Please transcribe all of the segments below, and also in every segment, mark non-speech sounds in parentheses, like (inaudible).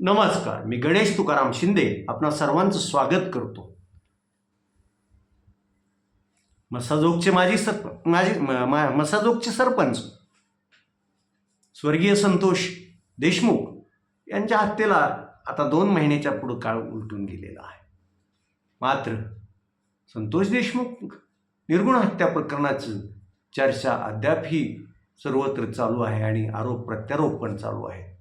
नमस्कार मी गणेश तुकाराम शिंदे आपणा सर्वांचं स्वागत करतो. मसाजोगचे माजी सरप माझे म- मा- मसाजोगचे सरपंच स्वर्गीय संतोष देशमुख यांच्या हत्येला आता दोन महिन्याच्या पुढं काळ उलटून गेलेला आहे. मात्र संतोष देशमुख निर्गुण हत्या प्रकरणाचं चर्चा अद्यापही सर्वत्र चालू आहे आणि आरोप प्रत्यारोप पण चालू आहे.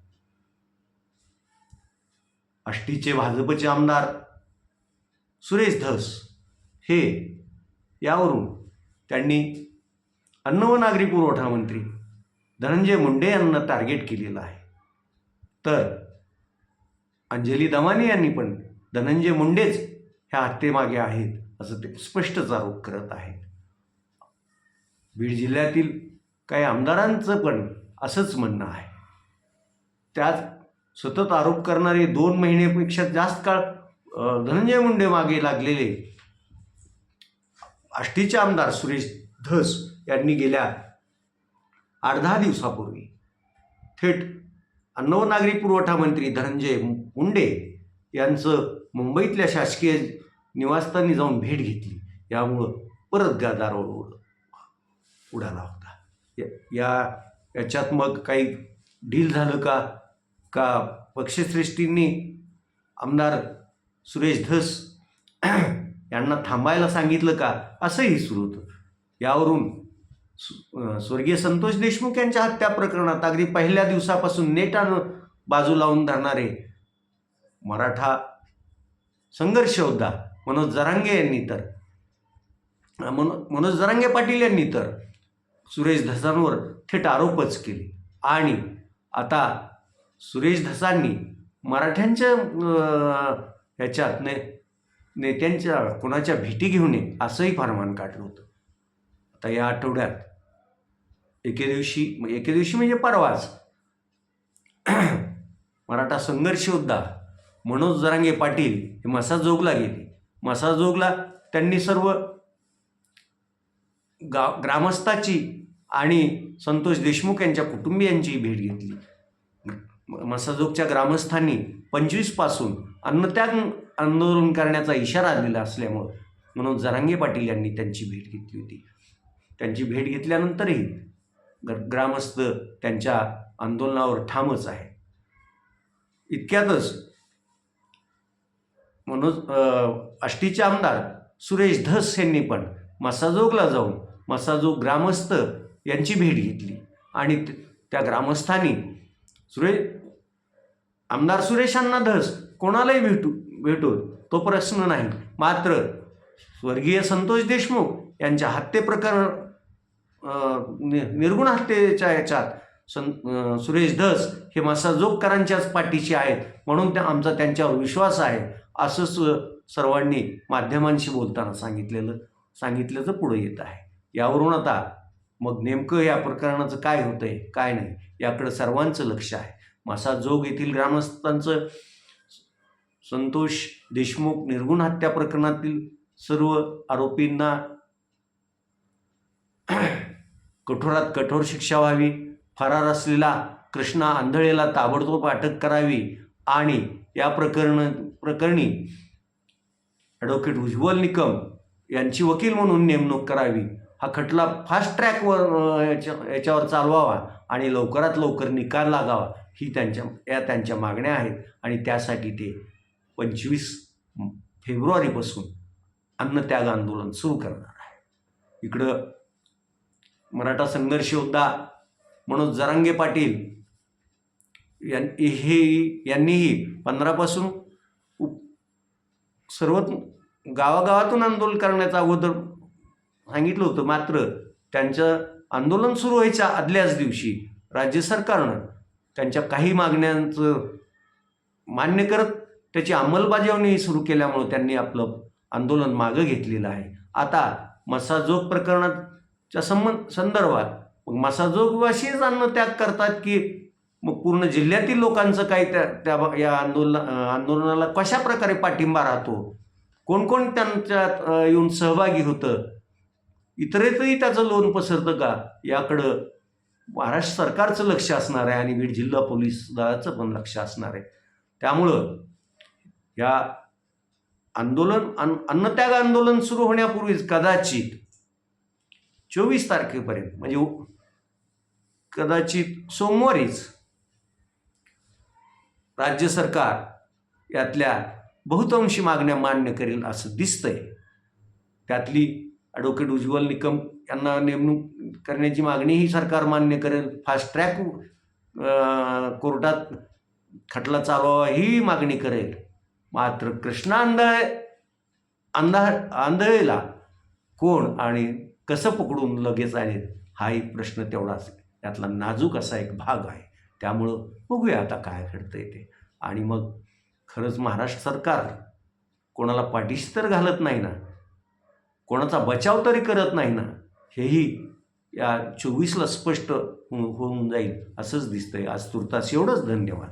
आष्टीचे भाजपचे आमदार सुरेश धस हे यावरून त्यांनी अन्न व नागरी पुरवठा मंत्री धनंजय मुंडे यांना टार्गेट केलेलं आहे. तर अंजली दमानी यांनी पण धनंजय मुंडेच ह्या हत्येमागे आहेत असं ते स्पष्टच आरोप करत आहेत. बीड जिल्ह्यातील काही आमदारांचं पण असंच म्हणणं आहे. त्याच सतत आरोप करणारे दोन महिनेपेक्षा जास्त काळ धनंजय मुंडे मागे लागलेले आष्टीचे आमदार सुरेश धस यांनी गेल्या आठ दहा दिवसापूर्वी थेट अन्न व नागरी पुरवठा मंत्री धनंजय मुंडे यांचं मुंबईतल्या शासकीय निवासस्थानी जाऊन भेट घेतली. यामुळं परत गादारोळ उड उडाला होता. या- या याच्यात मग काही डील झालं का? का पक्षश्रेष्ठींनी आमदार सुरेश धस यांना थांबायला सांगितलं का? असंही सुरू होतं. यावरून स्वर्गीय संतोष देशमुख यांच्या हत्या प्रकरणात अगदी पहिल्या दिवसापासून नेटानं बाजू लावून धरणारे मराठा संघर्ष होता मनोज जरांगे यांनी तर मनो मनोज जरांगे पाटील यांनी तर सुरेश धसांवर थेट आरोपच केले. आणि आता सुरेश धसांनी मराठ्यांच्या ह्याच्यात ने नेत्यांच्या कोणाच्या भेटी घेऊ नये असंही फरमान काढलं होतं. आता या आठवड्यात एके दिवशी एके दिवशी म्हणजे परवाच (clears throat) मराठा संघर्ष योद्धा मनोज जरांगे पाटील हे मसाजोगला गेले. मसाजोगला त्यांनी सर्व गा ग्रामस्थाची आणि संतोष देशमुख यांच्या कुटुंबियांची भेट घेतली. मसाजोगच्या ग्रामस्थांनी पंचवीसपासून अन्नत्याग आंदोलन करण्याचा इशारा दिला असल्यामुळं म्हणून जरांगे पाटील यांनी त्यांची भेट घेतली होती. त्यांची भेट घेतल्यानंतरही ग- ग्रामस्थ त्यांच्या आंदोलनावर ठामच आहे इतक्यातच मनोज अ, आष्टीचे आमदार सुरेश धस यांनी पण मसाजोगला जाऊन मसाजोग ग्रामस्थ यांची भेट घेतली आणि त्या ग्रामस्थांनी सुरेश आमदार सुरेशांना धस कोणालाही भेटू भेटू तो प्रश्न नाही. मात्र स्वर्गीय संतोष देशमुख यांच्या हत्ये प्रकरण नि- निर्गुण हत्येच्या याच्यात सं सुरेश धस हे मसाजोगकरांच्याच पाठीशी आहेत म्हणून त्या आमचा त्यांच्यावर विश्वास आहे असं सर्वांनी माध्यमांशी बोलताना सांगितलेलं सांगितल्याचं पुढं येत आहे. यावरून आता मग नेमकं या प्रकरणाचं काय होतं आहे काय नाही याकडं सर्वांचं लक्ष आहे. मसाजोग येथील ग्रामस्थांचं संतोष देशमुख निर्गुण हत्या प्रकरणातील सर्व आरोपींना कठोरात कठोर शिक्षा व्हावी. फरार असलेला कृष्णा आंधळेला ताबडतोब अटक करावी आणि या प्रकरण प्रकरणी ॲडव्होकेट उज्ज्वल निकम यांची वकील म्हणून नेमणूक करावी. हा खटला फास्ट ट्रॅकवर याच्या याच्यावर चालवावा आणि लवकरात लवकर निकाल लागावा. ही त्यांच्या या त्यांच्या मागण्या आहेत. आणि त्यासाठी ते पंचवीस फेब्रुवारीपासून अन्नत्याग आंदोलन सुरू करणार आहे. इकडं मराठा संघर्ष योद्धा मनोज जरांगे पाटील यां हे यांनीही पंधरापासून उप सर्व गावागावातून आंदोलन करण्याचं अगोदर सांगितलं होतं. मात्र त्यांचं आंदोलन सुरू व्हायच्या आदल्याच दिवशी राज्य सरकारनं त्यांच्या काही मागण्यांचं मान्य करत त्याची अंमलबजावणी सुरू केल्यामुळं त्यांनी आपलं आंदोलन मागं घेतलेलं आहे. आता मसाजोग प्रकरणाच्या संबंध संदर्भात मग मसाजोगवाशीच अन्नत्याग करतात की मग पूर्ण जिल्ह्यातील लोकांचं काही त्या त्या या आंदोलन आंदोलनाला कशा प्रकारे पाठिंबा राहतो? कोण कोण त्यांच्यात येऊन सहभागी होतं? इतरेतही त्याचं लोन पसरतं का? याकडं महाराष्ट्र सरकारचं लक्ष असणार आहे आणि बीड जिल्हा पोलीस दलाचं पण लक्ष असणार आहे. त्यामुळं या आंदोलन अन अन्नत्याग आंदोलन सुरू होण्यापूर्वीच कदाचित चोवीस तारखेपर्यंत म्हणजे कदाचित सोमवारीच राज्य सरकार यातल्या बहुतांशी मागण्या मान्य करेल असं दिसतंय. त्यातली ॲडव्होकेट उज्ज्वल निकम यांना नेमणूक करण्याची मागणीही सरकार मान्य करेल. फास्ट ट्रॅक कोर्टात खटला चालवावा ही मागणी करेल. मात्र कृष्णा अंधळ अंधा आंधळेला कोण आणि कसं पकडून लगेच आले हा एक प्रश्न तेवढाच यातला नाजूक असा एक भाग आहे. त्यामुळं बघूया आता काय घडतंय ते. आणि मग खरंच महाराष्ट्र सरकार कोणाला पाठीशी तर घालत नाही ना? कोणाचा बचाव तरी करत नाही ना? हेही या चोवीसला स्पष्ट हो-, होऊन जाईल असंच दिसतंय. आज तुर्तास एवढंच धन्यवाद.